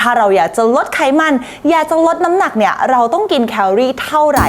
ถ้าเราอยากจะลดไขมัน อยากจะลดน้ำหนักเนี่ยเราต้องกินแคลอรี่เท่าไหร่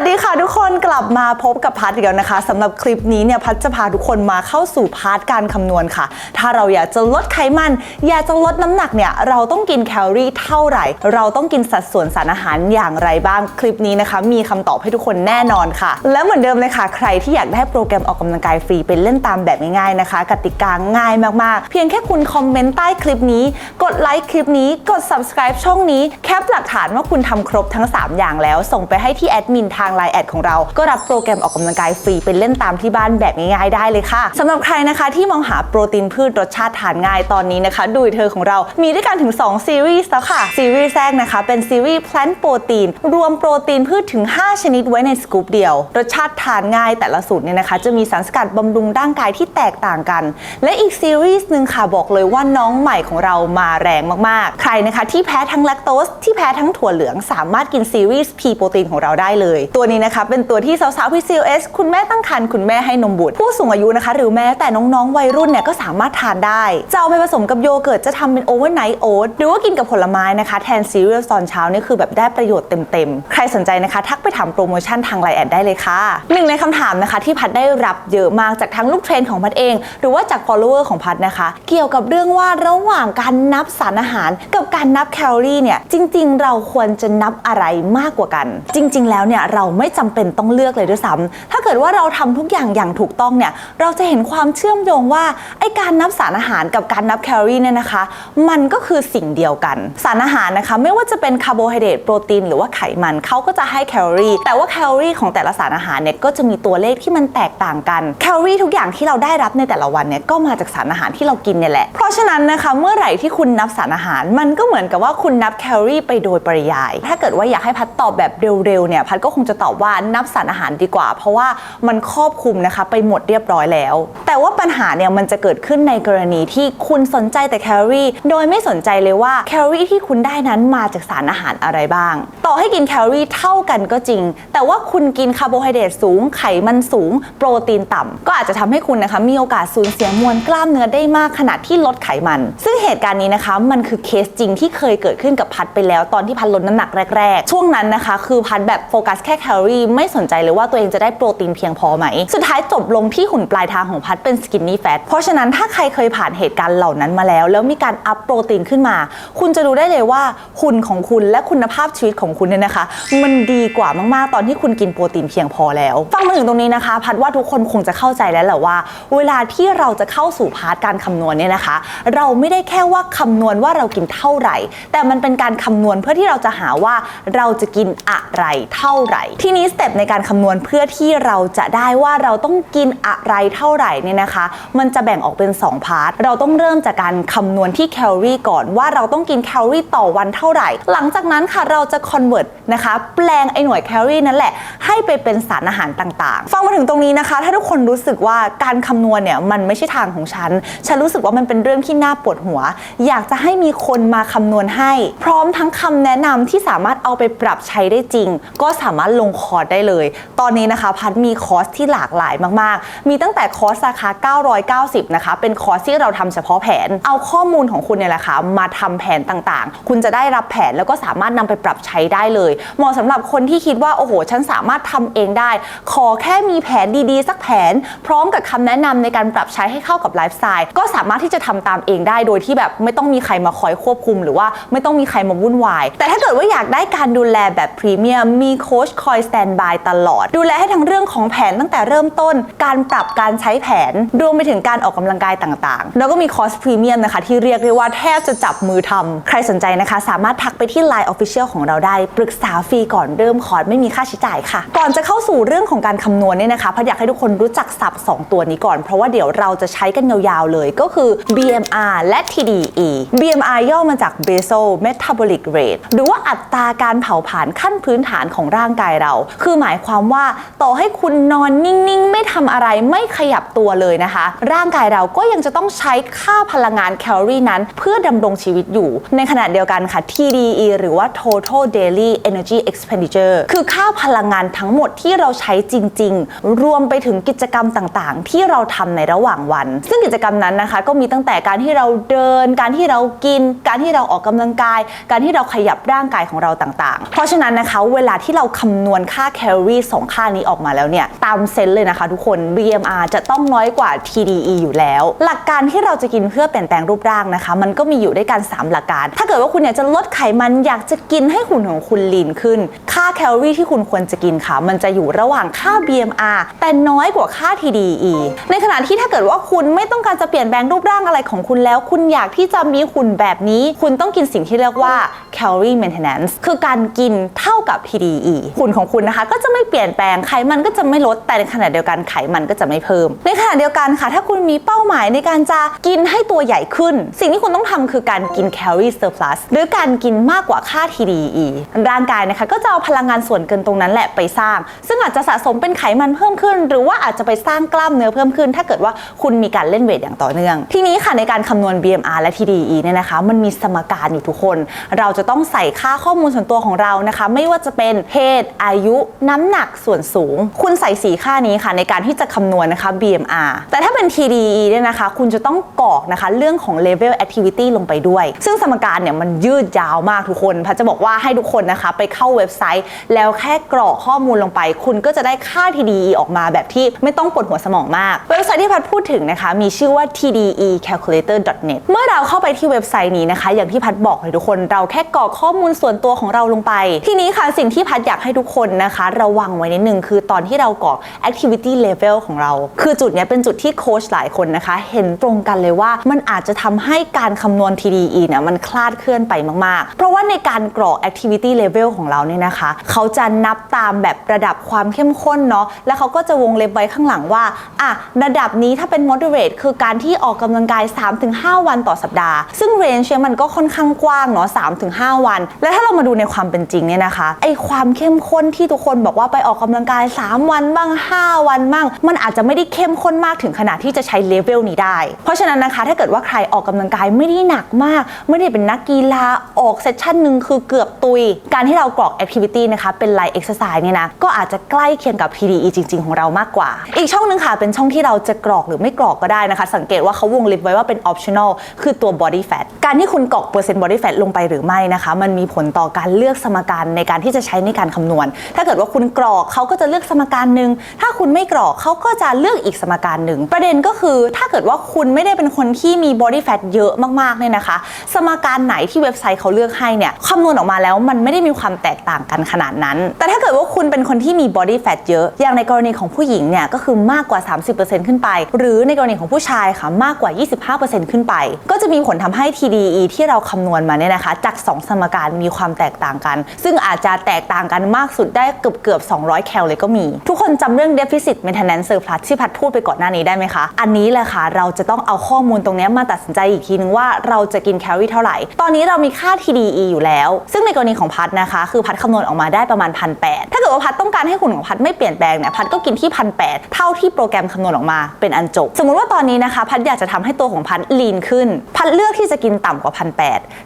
สวัสดีค่ะทุกคนกลับมาพบกับพัดอีกแล้วนะคะสำหรับคลิปนี้เนี่ยพัดจะพาทุกคนมาเข้าสู่พาร์ทการคำนวณค่ะ ถ้าเราอยากจะลดไขมัน อยากจะลดน้ำหนักเนี่ยเราต้องกินแคลอรี่เท่าไหร่ เราต้องกินสัดส่วนสารอาหารอย่างไรบ้างคลิปนี้นะคะ มีคำตอบให้ทุกคนแน่นอนค่ะ และเหมือนเดิมเลยค่ะ ใครที่อยากได้โปรแกรมออกกำลังกายฟรีเป็นเล่นตามแบบง่ายๆนะคะ กติกาง่ายมากๆ เพียงแค่คุณคอมเมนต์ใต้คลิปนี้ กดไลค์คลิปนี้กด subscribe ช่องนี้แคปหลักฐานว่าคุณทำครบทั้ง 3 อย่างแล้ว ส่งไปให้ที่แอดมินทางไลน์แอดของเรา ก็รับโปรแกรมออกกำลังกายฟรีเป็นเล่นตามที่บ้านแบบง่ายๆได้เลยค่ะสำหรับใครนะคะที่มองหาโปรตีนพืชรสชาติทานง่ายตอนนี้นะคะดูเธอของเรามีด้วยกันถึง 2 ซีรีส์แล้วค่ะ ซีรีส์แรกนะคะ เป็นซีรีส์ Plant Protein รวมโปรตีนพืชถึง 5 ชนิดไว้ในสกู๊ปเดียว รสชาติทานง่ายแต่ละสูตรเนี่ยนะคะ จะมีสารสกัดบำรุงร่างกายที่แตกต่างกัน และอีกซีรีส์หนึ่งค่ะบอกเลยว่าน้องใหม่ของเรามาแรงมากๆ ใครนะคะที่แพ้ทั้งแลคโตสที่แพ้ทั้งถั่วเหลืองสามารถกินซีรีส์ P โปรตีนของเราได้เลยตัวัวนี้นะคะเป็นตัวที่สาวๆ PCOS คุณแม่ตั้งครรภ์คุณแม่ให้นมบุตร ผู้สูงอายุนะคะ หรือแม้แต่น้องๆ วัยรุ่นเนี่ยก็สามารถทานได้จะเอาไปผสมกับโยเกิร์ตจะทำเป็นโอเวอร์ไนท์โอ๊ตหรือว่ากินกับผลไม้นะคะ แทนซีเรียลตอนเช้านี่คือแบบได้ประโยชน์เต็มๆ ใครสนใจนะคะ ทักไปถามโปรโมชั่นทางไลน์แอดได้เลยค่ะหนึ่งในคำถามนะคะที่พัดได้รับเยอะมากจากทั้งลูกเทรนของพัดเอง หรือว่าจาก follower ของพัดนะคะ เกี่ยวกับเรื่องว่าระหว่างการนับสารอาหาร กับการนับแคลอรี่เนี่ยจริง ๆ เราควรจะนับอะไรมากกว่ากัน จริง ๆ แล้วเนี่ยเราไม่จำเป็นต้องเลือกเลยด้วยซ้ำถ้าเกิดว่าเราทำทุกอย่างอย่างถูกต้องเนี่ยเราจะเห็นความเชื่อมโยงว่าไอการนับสารอาหารกับการนับแคลอรี่เนี่ยนะคะ มันก็คือสิ่งเดียวกัน สารอาหารนะคะ ไม่ว่าจะเป็นคาร์โบไฮเดรตโปรตีนหรือว่าไขมันเขาก็จะให้แคลอรี่ แต่ว่าแคลอรี่ของแต่ละสารอาหารเนี่ยก็จะมีตัวเลขที่มันแตกต่างกันแคลอรี่ทุกอย่างที่เราได้รับในแต่ละวันเนี่ยก็มาจากสารอาหารที่เรากินเนี่ยแหละ เพราะฉะนั้นนะคะเมื่อไหร่ที่คุณนับสารอาหาร มันก็เหมือนกับว่าคุณนับแคลอรี่ไปโดยปริยาย ถ้าเกิดว่าอยากให้พัดตอบแบบเร็วๆเนี่ยพัดก็คงจะตอบว่านับสารอาหารดีกว่า เพราะว่ามันครอบคลุมนะคะไปหมดเรียบร้อยแล้ว แต่ว่าปัญหาเนี่ยมันจะเกิดขึ้นในกรณีที่คุณสนใจแต่แคลอรี่ โดยไม่สนใจเลยว่าแคลอรี่ที่คุณได้นั้นมาจากสารอาหารอะไรบ้าง ต่อให้กินแคลอรี่เท่ากันก็จริง แต่ว่าคุณกินคาร์โบไฮเดรตสูง ไขมันสูง โปรตีนต่ำก็อาจจะทำให้คุณนะคะมีโอกาสสูญเสียมวลกล้ามเนื้อได้มากขณะที่ลดไขมัน ซึ่งเหตุการณ์นี้นะคะมันคือเคสจริงที่เคยเกิดขึ้นกับพัดไปแล้ว ตอนที่พัดลดน้ำหนักแรก ๆ ช่วงนั้นนะคะ คือพัดแบบโฟกัสแค่แคลอรี่ไม่สนใจเลยว่าตัวเองจะได้โปรตีนเพียงพอไหม สุดท้ายจบลงที่หุ่นปลายทางของพัดเป็นสกินนี่แฟตเพราะฉะนั้นถ้าใครเคยผ่านเหตุการณ์เหล่านั้นมาแล้ว แล้วมีการอัพโปรตีนขึ้นมา คุณจะรู้ได้เลยว่าหุ่นของคุณและคุณภาพชีวิตของคุณเนี่ยนะคะ มันดีกว่ามากๆ ตอนที่คุณกินโปรตีนเพียงพอแล้ว ฟังมาถึงตรงนี้นะคะ พัดว่าทุกคนคงจะเข้าใจแล้วแหละว่า เวลาที่เราจะเข้าสู่พาร์ทการคำนวณเนี่ยนะคะ เราไม่ได้แค่ว่าคำนวณว่าเรากินเท่าไหร่ แต่มันเป็นการคำนวณเพื่อที่เราจะหาว่าเราจะกินอะไรเท่าไหร่ทีนี้สเต็ปในการคำนวณเพื่อที่เราจะได้ว่าเราต้องกินอะไรเท่าไหร่เนี่ยนะคะ มันจะแบ่งออกเป็น 2 พาร์ท เราต้องเริ่มจากการคำนวณที่แคลอรี่ก่อนว่าเราต้องกินแคลอรี่ต่อวันเท่าไหร่ หลังจากนั้นค่ะเราจะคอนเวิร์ตนะคะ แปลงไอหน่วยแคลอรี่นั่นแหละ ให้ไปเป็นสารอาหารต่างๆ ฟังมาถึงตรงนี้นะคะ ถ้าทุกคนรู้สึกว่าการคำนวณเนี่ยมันไม่ใช่ทางของฉัน ฉันรู้สึกว่ามันเป็นเรื่องที่น่าปวดหัว อยากจะให้มีคนมาคำนวณให้ พร้อมทั้งคำแนะนำที่สามารถเอาไปปรับใช้ได้จริง ก็สามารถลงคอร์สได้เลย ตอนนี้นะคะพัดมีคอร์สที่หลากหลายมากๆ มีตั้งแต่คอร์สราคา 990 นะคะ เป็นคอร์สที่เราทำเฉพาะแผน เอาข้อมูลของคุณเนี่ยแหละค่ะมาทำแผนต่างๆ คุณจะได้รับแผนแล้วก็สามารถนำไปปรับใช้ได้เลย เหมาะสำหรับคนที่คิดว่าโอ้โห ฉันสามารถทำเองได้ ขอแค่มีแผนดีๆ สักแผน พร้อมกับคำแนะนำในการปรับใช้ให้เข้ากับไลฟ์สไตล์ก็สามารถที่จะทำตามเองได้โดยที่แบบไม่ต้องมีใครมาคอยควบคุม หรือว่าไม่ต้องมีใครมาวุ่นวาย แต่ถ้าเกิดว่าอยากได้การดูแลแบบพรีเมียมมีโค้ชคอยสแตนบายตลอด ดูแลให้ทั้งเรื่องของแผนตั้งแต่เริ่มต้น การปรับการใช้แผนรวมไปถึงการออกกำลังกายต่างๆ แล้วก็มีคอร์สพรีเมียมนะคะที่เรียกได้ว่าแทบจะจับมือทำใครสนใจนะคะ สามารถทักไปที่ Line Official ของเราได้ ปรึกษาฟรีก่อนเริ่มคอร์สไม่มีค่าใช้จ่ายค่ะ ก่อนจะเข้าสู่เรื่องของการคำนวณเนี่ยนะคะพัดอยากให้ทุกคนรู้จักศัพท์ 2 ตัวนี้ก่อน เพราะว่าเดี๋ยวเราจะใช้กันยาวๆเลยก็คือ BMR และ TDE BMR ย่อมาจาก Basal Metabolic Rate หรือว่าอัตราการเผาผลาญขั้นพื้นฐานของร่างกายเรา คือหมายความว่าต่อให้คุณนอนนิ่งๆ ไม่ทำอะไรไม่ขยับตัวเลยนะคะ ร่างกายเราก็ยังจะต้องใช้ค่าพลังงานแคลอรี่นั้น เพื่อดำรงชีวิตอยู่ ในขณะเดียวกันค่ะ TDE หรือว่า Total Daily Energy Expenditure คือค่าพลังงานทั้งหมดที่เราใช้จริง ๆ รวมไปถึงกิจกรรมต่างๆ ที่เราทำในระหว่างวัน ซึ่งกิจกรรมนั้นนะคะ ก็มีตั้งแต่การที่เราเดิน การที่เรากิน การที่เราออกกำลังกาย การที่เราขยับร่างกายของเราต่างๆ เพราะฉะนั้นนะคะ เวลาที่เราคำนวณำนวณค่าแคลอรี่สองค่านี้ออกมาแล้วเนี่ย ตามเซนส์เลยนะคะทุกคน BMR จะต้องน้อยกว่า TDE อยู่แล้ว หลักการที่เราจะกินเพื่อเปลี่ยนแปลงรูปร่างนะคะ มันก็มีอยู่ด้วยกัน 3 หลักการ ถ้าเกิดว่าคุณอยากจะลดไขมันอยากจะกินให้หุ่นของคุณลีนขึ้น ค่าแคลอรี่ที่คุณควรจะกินค่ะ มันจะอยู่ระหว่างค่า BMR แต่น้อยกว่าค่า TDE ในขณะที่ถ้าเกิดว่าคุณไม่ต้องการจะเปลี่ยนแปลงรูปร่างอะไรของคุณแล้ว คุณอยากที่จะมีหุ่นแบบนี้ คุณต้องกินสิ่งที่เรียกว่า calorie maintenance คือการกินเท่ากับ TDE หุ่นของคุณนะคะ ก็จะไม่เปลี่ยนแปลงไขมันก็จะไม่ลดแต่ในขณะเดียวกันไขมันก็จะไม่เพิ่ม ในขณะเดียวกันค่ะ ถ้าคุณมีเป้าหมายในการจะกินให้ตัวใหญ่ขึ้น สิ่งที่คุณต้องทำคือการกิน calorie surplus หรือการกินมากกว่าค่า TDE ร่างกายนะคะก็จะเอาพลังงานส่วนเกินตรงนั้นแหละไปสร้าง ซึ่งอาจจะสะสมเป็นไขมันเพิ่มขึ้น หรือว่าอาจจะไปสร้างกล้ามเนื้อเพิ่มขึ้น ถ้าเกิดว่าคุณมีการเล่นเวทอย่างต่อเนื่อง ทีนี้ค่ะในการคำนวณ BMR และ TDE เนี่ยนะคะ มันมีสมการอยู่ทุกคน เราจะต้องใส่ค่าข้อมูลส่วนตัวของเรานะคะ ไม่ว่าจะเป็นเพศอาายุน้ำหนักส่วนสูง คุณใส่สีค่านี้ค่ะในการที่จะคำนวณนะคะ BMR แต่ถ้าเป็น TDE เนี่ยนะคะ คุณจะต้องกรอกนะคะเรื่องของ level activity ลงไปด้วย ซึ่งสมการเนี่ยมันยืดยาวมากทุกคนพัดจะบอกว่าให้ทุกคนนะคะ ไปเข้าเว็บไซต์ แล้วแค่กรอกข้อมูลลงไป คุณก็จะได้ค่า TDE ออกมาแบบที่ไม่ต้องปวดหัวสมองมาก เว็บไซต์ที่พัดพูดถึงนะคะ มีชื่อว่า tdecalculator.net เมื่อเราเข้าไปที่เว็บไซต์นี้นะคะ อย่างที่พัดบอกเลยทุกคนเราแค่กรอกข้อมูลส่วนตัวของเราลงไป ทีนี้ค่ะสิ่งที่พัดอยากให้ทุกคนนะคะระวังไว้นิดนึงคือตอนที่เรากรอ activity level ของเรา คือจุดนี้เป็นจุดที่โค้ชหลายคนนะคะ เห็นตรงกันเลยว่ามันอาจจะทำให้การคำนวณ TDE เนี่ยมันคลาดเคลื่อนไปมาก ๆ เพราะว่าในการกรอก activity level ของเราเนี่ยนะคะ เขาจะนับตามแบบระดับความเข้มข้นเนาะแล้วเขาก็จะวงเล็บไว้ข้างหลังว่าอะระดับนี้ถ้าเป็น moderate คือการที่ออกกำลังกาย 3-5 วันต่อสัปดาห์ ซึ่ง range เนี่ยมันก็ค่อนข้างกว้างเนาะ3-5 วัน และถ้าเรามาดูในความเป็นจริงเนี่ยนะคะไอความเข้มข้นที่ทุกคนบอกว่าไปออกกำลังกาย 3 วันบ้าง 5 วันบ้าง มันอาจจะไม่ได้เข้มข้นมากถึงขนาดที่จะใช้เลเวลนี้ได้ เพราะฉะนั้นนะคะ ถ้าเกิดว่าใครออกกำลังกายไม่ได้หนักมาก ไม่ได้เป็นนักกีฬาออกเซสชั่นหนึ่งคือเกือบตุย การที่เรากรอก activity นะคะเป็น light exercise เนี่ยนะก็อาจจะใกล้เคียงกับ PDE จริง ๆ ของเรามากกว่า อีกช่องหนึ่งค่ะเป็นช่องที่เราจะกรอกหรือไม่กรอกก็ได้นะคะ สังเกตว่าเขาวงเล็บไว้ว่าเป็น optional คือตัว body fat การที่คุณกรอกเปอร์เซ็นต์ body fat ลงไปหรือไม่นะคะ มันมีผลต่อการเลือกสมการในการที่จะใช้ในการคำนวณถ้าเกิดว่าคุณกรอกเขาก็จะเลือกสมการหนึ่งถ้าคุณไม่กรอกเขาก็จะเลือกอีกสมการหนึ่งประเด็นก็คือถ้าเกิดว่าคุณไม่ได้เป็นคนที่มี body fat เยอะมากๆเนี่ยนะคะ สมการไหนที่เว็บไซต์เขาเลือกให้เนี่ยคำนวณออกมาแล้วมันไม่ได้มีความแตกต่างกันขนาดนั้น แต่ถ้าเกิดว่าคุณเป็นคนที่มี body fat เยอะ อย่างในกรณีของผู้หญิงเนี่ยก็คือมากกว่า 30%ขึ้นไป หรือในกรณีของผู้ชายค่ะมากกว่า 25%ขึ้นไป ก็จะมีผลทำให้ TDE ที่เราคำนวณมาเนี่ยนะคะ จาก 2 สมการมีความแตกต่างกัน ซึ่งอาจจะแตกต่างกันมากสุดได้เกือบเกือบ200 แคลเลยก็มี ทุกคนจำเรื่อง deficit maintenance surplus ที่พัดพูดไปก่อนหน้านี้ได้ไหมคะ อันนี้แหละค่ะ เราจะต้องเอาข้อมูลตรงนี้มาตัดสินใจอีกทีนึงว่าเราจะกินแคลอรี่เท่าไหร่ ตอนนี้เรามีค่า TDE อยู่แล้ว ซึ่งในกรณีของพัดนะคะ คือพัดคำนวณออกมาได้ประมาณพันแถ้าเกิดว่าพัดต้องการให้หุ่นของพัดไม่เปลี่ยนแปลงเนี่ยพัดก็กินที่พันแเท่าที่โปรแกรมคำนวณออกมาเป็นอันจบ สมมุติว่าตอนนี้นะคะ พัดอยากจะทำให้ตัวของพัดลีนขึ้น พัดเลือกที่จะกินต่ำกว่าพันแ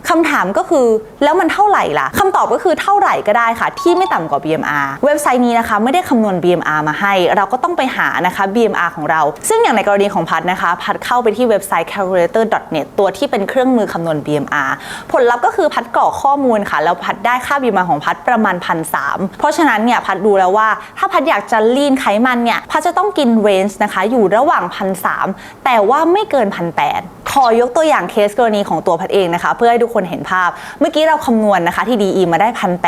คำถามก็คือแล้วมันเท่าไหร่ล่ะคำตอบก็คือเท่าไหร่ก็ได้ค่ะ ที่ไม่ต่ำกว่า BMR เว็บไซต์นี้นะคะไม่ได้คำนวณ BMR มาให้ เราก็ต้องไปหานะคะ BMR ของเรา ซึ่งอย่างในกรณีของพัดนะคะ พัดเข้าไปที่เว็บไซต์ calculator.net ตัวที่เป็นเครื่องมือคำนวณ BMR ผลลัพธ์ก็คือพัดกรอกข้อมูลค่ะ แล้วพัดได้ค่า BMR ของพัดประมาณพันสเพราะฉะนั้นเนี่ยพัดดูแล้วว่า ถ้าพัดอยากจะลีนไขมันเนี่ยพัดจะต้องกินเรนจ์นะคะอยู่ระหว่างพันสแต่ว่าไม่เกินพันแขอยกตัวอย่างเคสกรณีของตัวพัดเองนะคะ เพื่อให้ทุกคนเห็นภาพ เมื่อกี้เราคำนวณนะคะที่ DE มาได้พันแ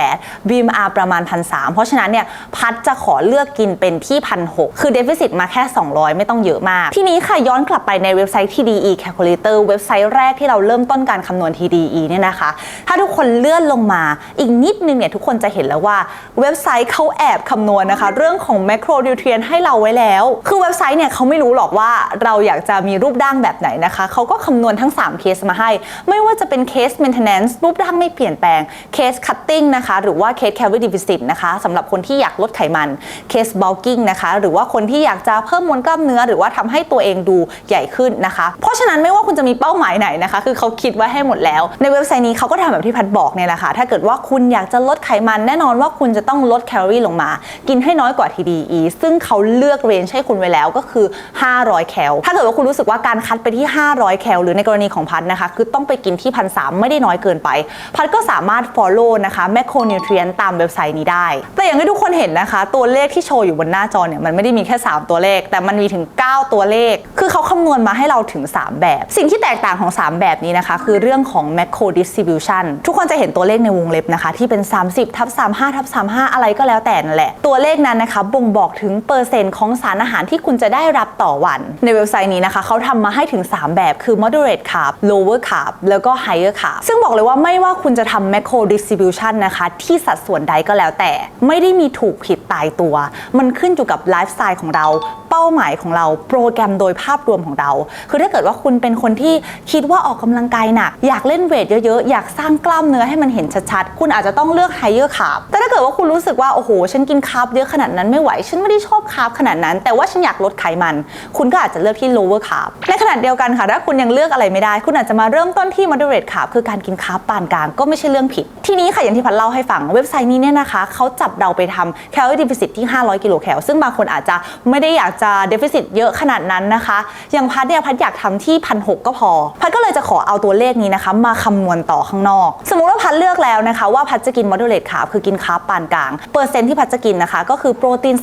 BMR ประมาณพันสเพราะฉะนั้นเนี่ยพัดจะขอเลือกกินเป็นที่พันหคือเดฟ i ซิตมาแค่ 200 ไม่ต้องเยอะมาก ทีนี้ค่ะย้อนกลับไปในเว็บไซต์ที่ DE Calculator เว็บไซต์แรกที่เราเริ่มต้นการคำนวณ TDE เนี่ยนะคะ ถ้าทุกคนเลื่อนลงมาอีกนิดนึงเนี่ยทุกคนจะเห็นแล้วว่าเว็บไซต์เขาแอบคำนวณนะคะ เรื่องของแมโครนิวเทียนให้เราไว้แล้ว คือเว็บไซต์เนี่ยเขาไม่รู้หรอกว่าเราอยากจะมีรูปร่างแบบไหนนะคะเขาก็ก็คำนวณทั้ง 3 เคสมาให้ ไม่ว่าจะเป็นเคส maintenance รูปร่างไม่เปลี่ยนแปลง เคส cutting นะคะ หรือว่าเคส calorie deficit นะคะสำหรับคนที่อยากลดไขมัน เคส bulking นะคะ หรือว่าคนที่อยากจะเพิ่มมวลกล้ามเนื้อ หรือว่าทำให้ตัวเองดูใหญ่ขึ้นนะคะ เพราะฉะนั้นไม่ว่าคุณจะมีเป้าหมายไหนนะคะ คือเขาคิดไว้ให้หมดแล้ว ในเว็บไซต์นี้เขาก็ทำแบบที่พัดบอกเนี่ยแหละค่ะ ถ้าเกิดว่าคุณอยากจะลดไขมันแน่นอนว่าคุณจะต้องลดแคลอรี่ลงมา กินให้น้อยกว่า TDE ซึ่งเขาเลือกเรนจ์ให้คุณไว้แล้วก็คือ 500 แคล ถ้าเกิดว่าคุณรู้สึกว่าการคัดไปที่ 500 แคลหรือในกรณีของพัดนะคะ คือต้องไปกินที่พันสไม่ได้น้อยเกินไป พัดก็สามารถ follow นะคะ macronutrient ตามเว็บไซต์นี้ได้ แต่อย่างที่ทุกคนเห็นนะคะ ตัวเลขที่โชว์อยู่บนหน้าจอเนี่ยมันไม่ได้มีแค่ 3 ตัวเลข แต่มันมีถึง 9 ตัวเลข คือเขาคำนวณมาให้เราถึง 3 แบบ สิ่งที่แตกต่างของ 3 แบบนี้นะคะ คือเรื่องของ macro distribution ทุกคนจะเห็นตัวเลขในวงเล็บนะคะ ที่เป็น 30ทับ35ทับ35 อะไรก็แล้วแต่นั่นแหละ ตัวเลขนั้นนะคะ บ่งบอกถึงเปอร์เซ็นต์ของสารอาหารที่คุณจะได้รับต่อวัน ในเว็บไซต์นี้นะคะเขาทำมาให้ถึง 3 แบบคือ moderate carb lower carb แล้วก็ higher carb ซึ่งบอกเลยว่าไม่ว่าคุณจะทำ macro distribution นะคะ ที่สัดส่วนใดก็แล้วแต่ ไม่ได้มีถูกผิดตายตัว มันขึ้นอยู่กับไลฟ์สไตล์ของเราเป้าหมายของเราโปรแกรมโดยภาพรวมของเรา คือถ้าเกิดว่าคุณเป็นคนที่คิดว่าออกกำลังกายหนัก อยากเล่นเวทเยอะๆ อยากสร้างกล้ามเนื้อให้มันเห็นชัดๆ คุณอาจจะต้องเลือกไฮเ e อร์คาร์บแต่ถ้าเกิดว่าคุณรู้สึกว่า โอ้โห ฉันกินคาร์บเยอะขนาดนั้นไม่ไหว ฉันไม่ได้ชอบคาร์บขนาดนั้น แต่ว่าฉันอยากลดไขมัน คุณก็อาจจะเลือกที่ lower carb ในขณะเดียวกันค่ะถ้าคุณยังเลือกอะไรไม่ได้ คุณอาจจะมาเริ่มต้นที่ moderate carb คือการกินคาร์บปานกลางก็ไม่ใช่เรื่องผิด ทีนี้ค่ะอย่างที่พัดเล่าให้ฟังเว็บไซต์นี้เนี่ยนะคะเขาจับเราไปทำ calorie deficit ที่ 500 กิโลแคลซึ่งบางคนอาจจะไม่ได้อยากจะ deficit เยอะขนาดนั้นนะคะอย่างพัดเนี่ยพัดอยากทำที่พันหก็พอ พัดก็เลยจะขอเอาตัวเลขนี้นะคะ มาคำนวณต่อข้างนอก สมมุติว่าพัดเลือกแล้วนะคะ ว่าพัดจะกิน moderate carb คือกินคาร์บปานกลาง เปอร์เซ็นต์ที่พัดจะกินนะคะ ก็คือโปรตีน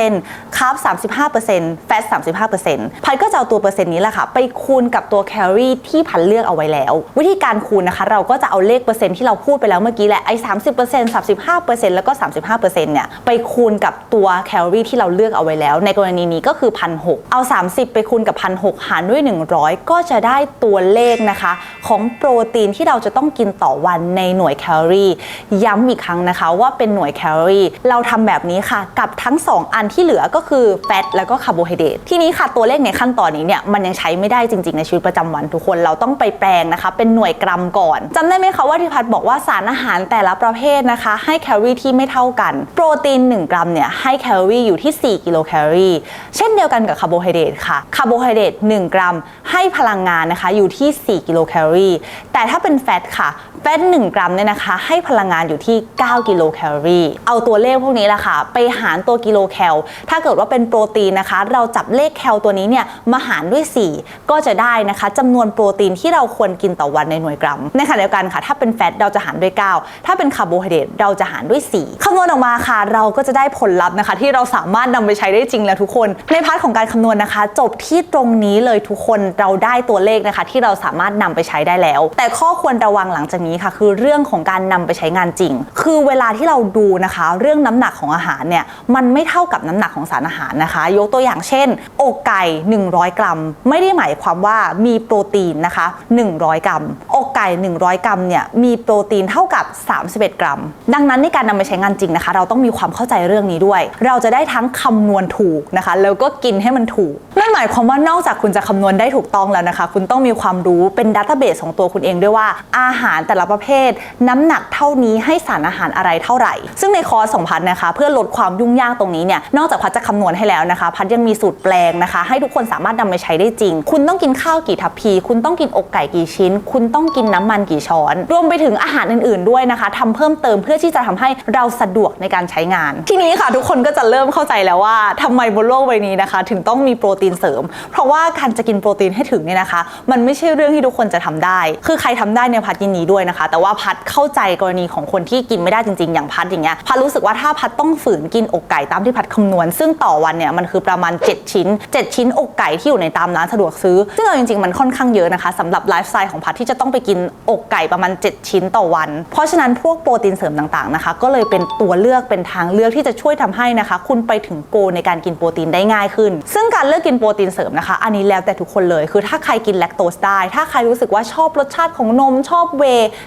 30%คาร์บ35%แฟต35%พัดก็จะเอาตัวเปอร์เซ็นต์นี้แหละค่ะไปคูณกับตัวแคลอรี่ที่พัดเลือกเอาไว้แล้ว วิธีการคูณนะคะ เราก็จะเอาเลขเปอร์เซ็นต์ที่เราพูดไปแล้วเมื่อกี้แหละไอ้30% 35%แล้วก็35%เปอร์เซ็นต์เนี่ยไปคูณกับตัวแคลอรี่ที่เราเลือกเอาไว้แล้ว ในกรณีนี้ก็คือพันหกเอา30ไปคูณกับพันหกหารด้วย100ก็จะได้ตัวเลขนะคะ ของโปรตีนที่เราจะต้องกินต่อวันในหน่วยแคลอรี่ย้ำอีกครั้งนะคะว่าเป็นหน่วยแคลอรี่เราทำแบบนี้ค่ะ กับทั้ง 2 อันที่เหลือก็คือแฟตแล้วก็คาร์โบไฮเดรตทีนี้ค่ะตัวเลขในขั้นตอนนี้เนี่ยมันยังใช้ไม่ได้จริง ๆ ในชีวิตประจำวันทุกคนเราต้องไปแปลงนะคะ เป็นหน่วยกรัมก่อนจำได้ไหมคะว่าที่พัดบอกว่าสารอาหารแต่ละประเภทนะคะ ให้แคลอรี่ที่ไม่เท่ากัน โปรตีน 1 กรัมเนี่ยให้แคลอรี่อยู่ที่ 4 กิโลแคลอรี่เช่นเดียวกันกับคาร์โบไฮเดรตค่ะคาร์โบไฮเดรต1 กรัม ให้พลังงานนะคะอยู่ที่ 4 กิโลแคลอรี่แต่ถ้าเป็นแฟตค่ะแฟต1กรัมเนี่ยนะคะ ให้พลังงานอยู่ที่ 9 กิโลแคลอรี่เอาตัวเลขพวกนี้แหละค่ะ ไปหารตัวกิโลแคลถ้าเกิดว่าเป็นโปรตีนนะคะ เราจับเลขแคลตัวนี้เนี่ยมาหารด้วย 4 ก็จะได้นะคะจำนวนโปรตีนที่เราควรกินต่อวันในหน่วยกรัม ในขณะเดียวกันค่ะ ถ้าเป็นแฟตเราจะหารด้วย 9 ถ้าเป็นคาร์โบไฮเดรตเราจะหารด้วย 4 คำนวณออกมาค่ะ เราก็จะได้ผลลัพธ์นะคะ ที่เราสามารถนำไปใช้ได้จริงแล้วทุกคน ในพาร์ทของการคำนวณนะคะ จบที่ตรงนี้เลยทุกคนเราได้ตัวเลขนะคะ ที่เราสามารถนำไปใช้ได้แล้ว แต่ข้อควรระวังหลังจากนี้ค่ะ คือเรื่องของการนำไปใช้งานจริง คือเวลาที่เราดูนะคะ เรื่องน้ำหนักของอาหารเนี่ยมันไม่เท่ากับน้ำหนักของสารอาหารนะคะ ยกตัวอย่างเช่น อกไก่ 100 กรัม ไม่ได้หมายความว่ามีโปรตีนนะคะ 100 กรัม อกไก่ 100 กรัมเนี่ยมีโปรตีนเท่ากับ 31 กรัม ดังนั้นในการนำไปใช้งานจริงนะคะ เราต้องมีความเข้าใจเรื่องนี้ด้วย เราจะได้ทั้งคำนวณถูกนะคะ แล้วก็กินให้มันถูกนั่นหมายความว่านอกจากคุณจะคำนวณได้ถูกต้องแล้วนะคะ คุณต้องมีความรู้เป็นดัตเตอร์เบสของตัวคุณเองด้วยว่าอาหารแต่ละประเภท น้ำหนักเท่านี้ให้สารอาหารอะไรเท่าไหร่ ซึ่งในคอร์สองพัดนะคะ เพื่อลดความยุ่งยากตรงนี้เนี่ยนอกจากพัดจะคำนวณให้แล้วนะคะ พัดยังมีสูตรแปลงนะคะ ให้ทุกคนสามารถนำไปใช้ได้จริง คุณต้องกินข้าวกี่ทัพพี คุณต้องกินอกไก่กี่ชิ้น คุณต้องกินน้ำมันกี่ช้อน รวมไปถึงอาหารอื่นๆด้วยนะคะทำเพิ่มเติมเพื่อที่จะทำให้เราสะดวกในการใช้งาน ทีนี้ค่ะทุกคนก็จะเริ่มเข้าใจแล้วว่าทำไมบนโลกใบนี้นะคะ ถึงต้องมีโปรตีนเสริม เพราะว่าการจะกินโปรตีนให้ถึงเนี่ยนะคะ มันไม่ใช่เรื่องที่ทุกคนจะทำได้ คือใครทำได้เนี่ยพัดยินดีด้วยนะคะ แต่ว่าพัดเข้าใจกรณีของคนที่กินไม่ได้จริงๆ อย่างพัดอย่างเงี้ยพัดรู้สึกว่าถ้าพัดต้องฝืนกินอกไก่ตามที่พัดคำนวณ ซึ่งต่อวันเนี่ยมันคือประมาณ 7 ชิ้น 7 ชิ้นอกไก่ที่อยู่ในตามร้านสะดวกซื้อซึ่งเอาจริงๆมันค่อนข้างเยอะนะคะสำหรับไลฟ์สไตล์ของพัดที่จะต้องไปกินอกไก่ประมาณ 7 ชิ้นต่อวัน เพราะฉะนั้นพวกโปรตีนเสริมต่างๆนะคะ ก็เลยเป็นตัวเลือกเป็นทางเลือกที่จะช่วยทำให้นะคะ คุณไปถึงโกในการกินโปรตีนได้ง่ายขึ้น ซึ่งการเลือกกินโปรตีนเสริมนะคะ อันนี้แล้วแต่ทุกคนเลยคือถ้าใครกินแลคโตสได้ ถ้าใครรู้สึกว่าชอบรสชาติของนมชอบเว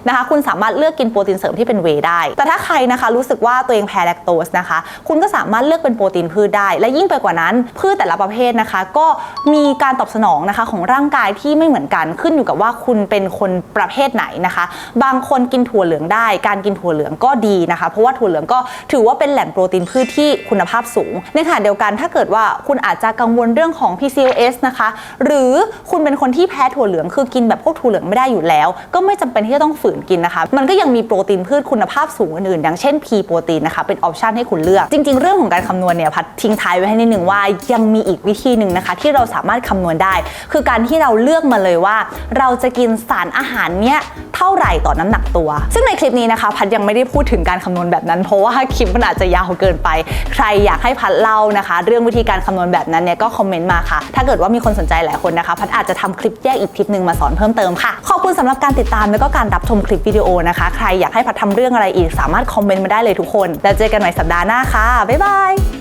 นะคะ คุณสามารถเลือกกินโปรตีนเสริมที่เป็นเวได้ แต่ถ้าใครนะคะรู้สึกว่าตัวเองแพ้แลคโตสนะคะ คุณก็สามารถเลือกเป็นโปรตีนพืชได้ และยิ่งไปกว่านั้นพืชแต่ละประเภทนะคะ ก็มีการตอบสนองนะคะของร่างกายที่ไม่เหมือนกันขึ้นอยู่กับว่าคุณเป็นคนประเภทไหนนะคะ บางคนกินถั่วเหลืองได้ การกินถั่วเหลืองก็ดีนะคะ เพราะว่าถั่วเหลืองก็ถือว่าเป็นแหล่งโปรตีนพืชที่คุณภาพสูง ในขณะเดียวกันถ้าเกิดว่าคุณอาจจะกังวลเรื่องของ PCOS นะคะ หรือคุณเป็นคนที่แพ้ถั่วเหลืองคือกินแบบพวกถั่วเหลืองไม่ได้อยู่แล้ว ก็ไม่จำเป็นที่จะต้องฝืนกินนะคะ มันก็ยังมีโปรตีนพืชคุณภาพสูงอื่นๆอย่างเช่น P โปรตีนนะคะเป็นออปชันให้คุณเลือก จริง ๆ เรื่องของการคำนวณเนี่ยพัดทิ้งท้ายไว้ให้นิดนึงว่ายังมีอีกวิธีหนึ่งนะคะ ที่เราสามารถคำนวณได้ คือการที่เราเลือกมาเลยว่า เราจะกินสารอาหารเนี้ยเท่าไหร่ต่อน้ำหนักตัว ซึ่งในคลิปนี้นะคะพัดยังไม่ได้พูดถึงการคำนวณแบบนั้น เพราะว่าคลิปมันอาจจะยาวเกินไป ใครอยากให้พัดเล่านะคะ เรื่องวิธีการคำนวณแบบนั้นเนี่ยก็คอมเมนต์มาค่ะ ถ้าเกิดว่ามีคนสนใจหลายคนนะคะ พัดอาจจะทำคลิปแยกอีกคลิปหนึ่งมาสอนเพิ่มเติมค่ะ ขอบคุณสำหรับการติดตามแล้วก็การรับชมคลิปวิดีโอนะคะ ใครอยากให้พัดทำเรื่องอะไรอีกสามารถคอมเมนต์มาได้เลยทุกคน แล้วเจอกันใหม่สัปดาห์หน้าค่ะบ๊ายบาย